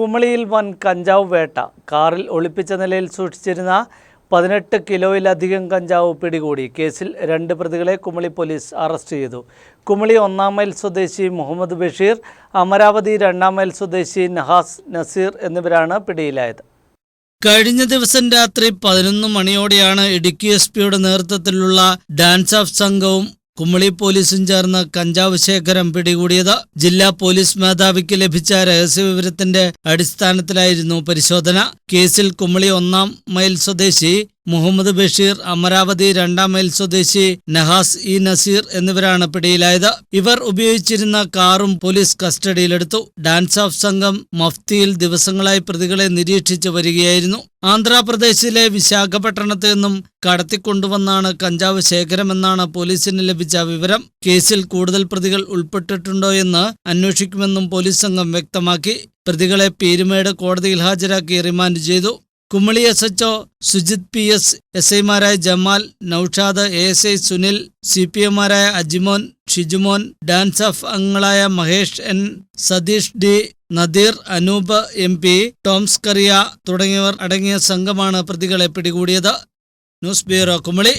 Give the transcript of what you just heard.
കുമളിയിൽ വൻ കഞ്ചാവ് വേട്ട. കാറിൽ ഒളിപ്പിച്ച നിലയിൽ സൂക്ഷിച്ചിരുന്ന പതിനെട്ട് കിലോയിലധികം കഞ്ചാവ് പിടികൂടി. കേസിൽ രണ്ട് പ്രതികളെ കുമളി പോലീസ് അറസ്റ്റ് ചെയ്തു. കുമളി ഒന്നാം മൈൽ സ്വദേശി മുഹമ്മദ് ബഷീർ അമരാവതി രണ്ടാം മൈൽ സ്വദേശി നഹാസ് നസീർ എന്നിവരാണ് പിടിയിലായത്. കഴിഞ്ഞ ദിവസം രാത്രി പതിനൊന്ന് മണിയോടെയാണ് ഇടുക്കി എസ് പിയുടെ നേതൃത്വത്തിലുള്ള ഡാൻസ് ഓഫ് സംഘവും കുമളി പോലീസും ചേർന്ന് കഞ്ചാവ് ശേഖരം പിടികൂടിയത് ജില്ലാ പോലീസ് മേധാവിക്ക് ലഭിച്ച രഹസ്യവിവരത്തിന്റെ അടിസ്ഥാനത്തിലായിരുന്നു പരിശോധന. കേസിൽ കുമ്മളി ഒന്നാം മൈൽ സ്വദേശി മുഹമ്മദ് ബഷീർ അമരാവതി രണ്ടാം മൈൽ സ്വദേശി നഹാസ് ഇ നസീർ എന്നിവരാണ് പിടിയിലായത്. ഇവർ ഉപയോഗിച്ചിരുന്ന കാറും പോലീസ് കസ്റ്റഡിയിലെടുത്തു. ഡാൻസ് ഓഫ് സംഘം മഫ്തിയിൽ ദിവസങ്ങളായി പ്രതികളെ നിരീക്ഷിച്ചു വരികയായിരുന്നു. ആന്ധ്രാപ്രദേശിലെ വിശാഖപട്ടണത്ത് നിന്നും കടത്തിക്കൊണ്ടുവന്നാണ് കഞ്ചാവ് ശേഖരമെന്നാണ് പോലീസിന് ലഭിച്ച വിവരം. കേസിൽ കൂടുതൽ പ്രതികൾ ഉൾപ്പെട്ടിട്ടുണ്ടോ എന്ന് അന്വേഷിക്കുമെന്നും പോലീസ് സംഘം വ്യക്തമാക്കി. പ്രതികളെ പീരുമേട് കോടതിയിൽ ഹാജരാക്കി റിമാൻഡ് ചെയ്തു. Kumily S H Sujith P S S ഐമാരായ Jamal Noushad A S I Sunil C P എമാരായ Ajimon Shijumon dance of അംഗങ്ങളായ Mahesh N Satheesh D Nadeer Anoop M P Toms Kariya തുടങ്ങിയവർ അടങ്ങിയ സംഘമാണ് പ്രതികളെ പിടികൂടിയത്. News bureau Kumily